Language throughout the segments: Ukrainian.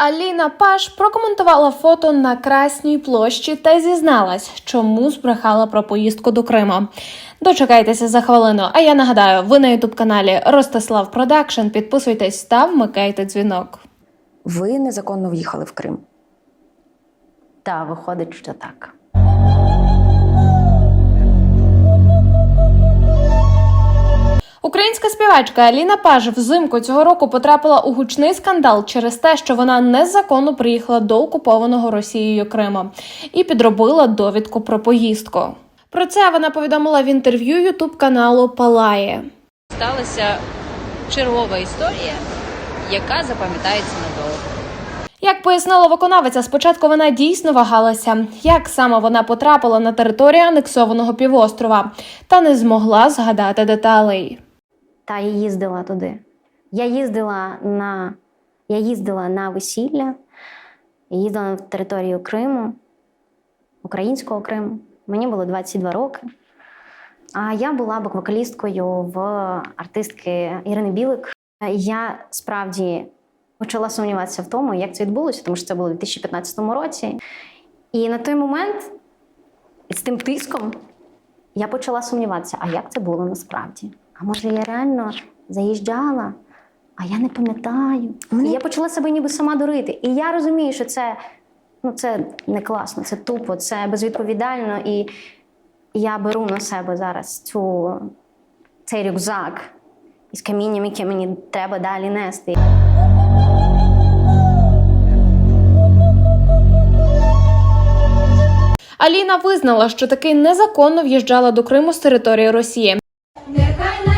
Аліна Паш прокоментувала фото на Красній площі та зізналась, чому збрехала про поїздку до Криму. Дочекайтеся за хвилину. А я нагадаю, ви на ютуб каналі Ростислав Продакшн. Підписуйтесь та вмикайте дзвінок. Ви незаконно в'їхали в Крим. Та виходить, що так. Співачка Аліна Паж взимку цього року потрапила у гучний скандал через те, що вона незаконно приїхала до окупованого Росією Криму і підробила довідку про поїздку. Про це вона повідомила в інтерв'ю ютуб каналу Палає. сталася чергова історія, яка запам'ятається надовго. Як пояснила виконавиця, спочатку вона дійсно вагалася, як саме вона потрапила на територію анексованого півострова, та не змогла згадати деталей. Та я їздила туди. Я їздила на, я їздила на весілля, я їздила на територію Криму, українського Криму. Мені було 22 роки. А я була бек-вокалісткою в артистки Ірини Білик. Я справді почала сумніватися в тому, як це відбулося, тому що це було у 2015 році. І на той момент з тим тиском я почала сумніватися, а як це було насправді? А може я реально заїжджала, а я не пам'ятаю. І я почала себе ніби сама дурити. І я розумію, що це, ну, це не класно, це тупо, це безвідповідально. І я беру на себе зараз цю, цей рюкзак із камінням, яке мені треба далі нести. Аліна визнала, що таки незаконно в'їжджала до Криму з території Росії. Нехай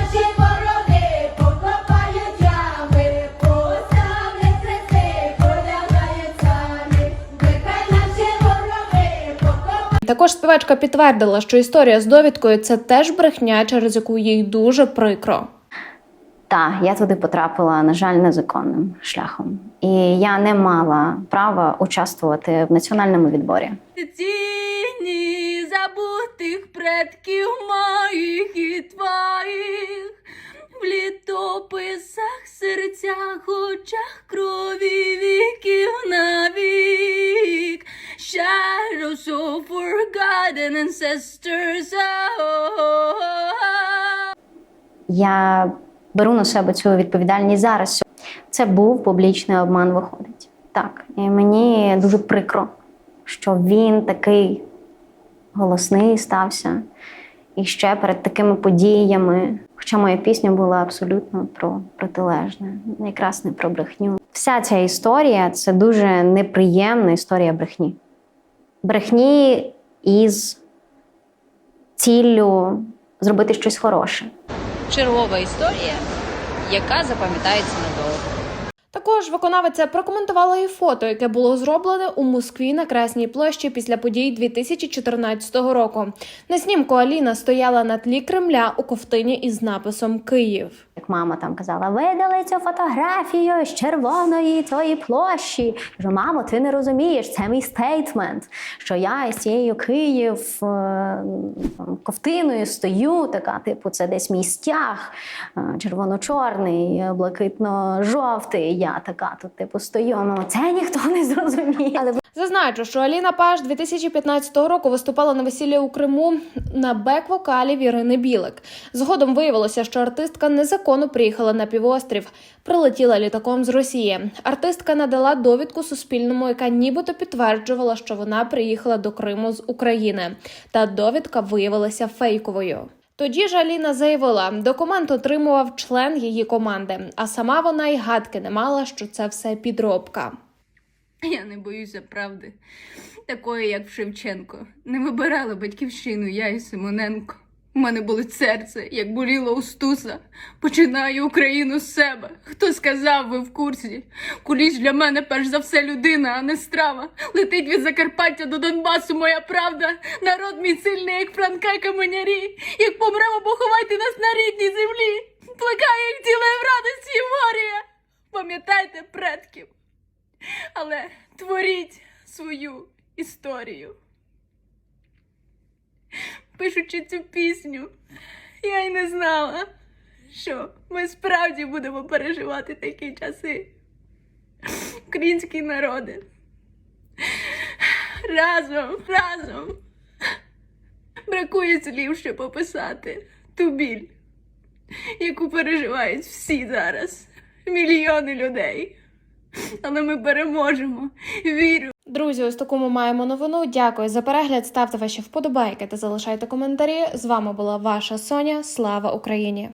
Також співачка підтвердила, що історія з довідкою це теж брехня, через яку їй дуже прикро. Так, я туди потрапила, на жаль, незаконним шляхом. І я не мала права участвувати в національному відборі. Тіні забутих предків моїх і твоїх, в літописах, серцях, очах, крові віків навік. Shadows of forgotten ancestors. Oh. Я беру на себе цю відповідальність зараз. Це був публічний обман, виходить. Так, і мені дуже прикро, що він такий голосний стався. І ще перед такими подіями, хоча моя пісня була абсолютно про протилежне, якраз не про брехню. Вся ця історія це дуже неприємна історія брехні. Брехні із ціллю зробити щось хороше. Чергова історія, яка запам'ятається надовго. Також виконавиця прокоментувала і фото, яке було зроблене у Москві на Красній площі після подій 2014 року. На снімку Аліна стояла на тлі Кремля у ковтині із написом Київ. Як мама там казала, видали цю фотографію з червоної тої площі. Кажу, мамо, ти не розумієш, це мій стейтмент, що я із цією Київ е, там, ковтиною стою, така, типу, це десь мій стяг, е, червоно-чорний, блакитно-жовтий. Я така тут, типу, стою. Ну, це ніхто не зрозуміє. Зазначу, що Аліна Паш 2015 року виступала на весіллі у Криму на бек-вокалі Ірини Білик. Згодом виявилося, що артистка незаконно приїхала на півострів, прилетіла літаком з Росії. Артистка надала довідку Суспільному, яка нібито підтверджувала, що вона приїхала до Криму з України. Та довідка виявилася фейковою. Тоді ж Аліна заявила, документ отримував член її команди, а сама вона й гадки не мала, що це все підробка. Я не боюся правди, такої, як в Шевченко. Не вибирали батьківщину я і Симоненко. У мене болить серце, як боліло у Стуса. Починаю Україну з себе. Хто сказав, ви в курсі? Куліш для мене перш за все людина, а не страва. Летить від Закарпаття до Донбасу, моя правда. Народ мій сильний, як франка каменярі. Як помремо, поховайте нас на рідній землі. Плекаю, як тіле в радості і морі. Пам'ятайте предків але творіть свою історію. Пишучи цю пісню, я й не знала, що ми справді будемо переживати такі часи. український народи. Разом, разом. Бракує слів, щоб описати ту біль, яку переживають всі зараз. Мільйони людей. Але ми переможемо. Вірю. Друзі, ось таку ми маємо новину. Дякую за перегляд. Ставте ваші вподобайки та залишайте коментарі. З вами була ваша Соня. Слава Україні!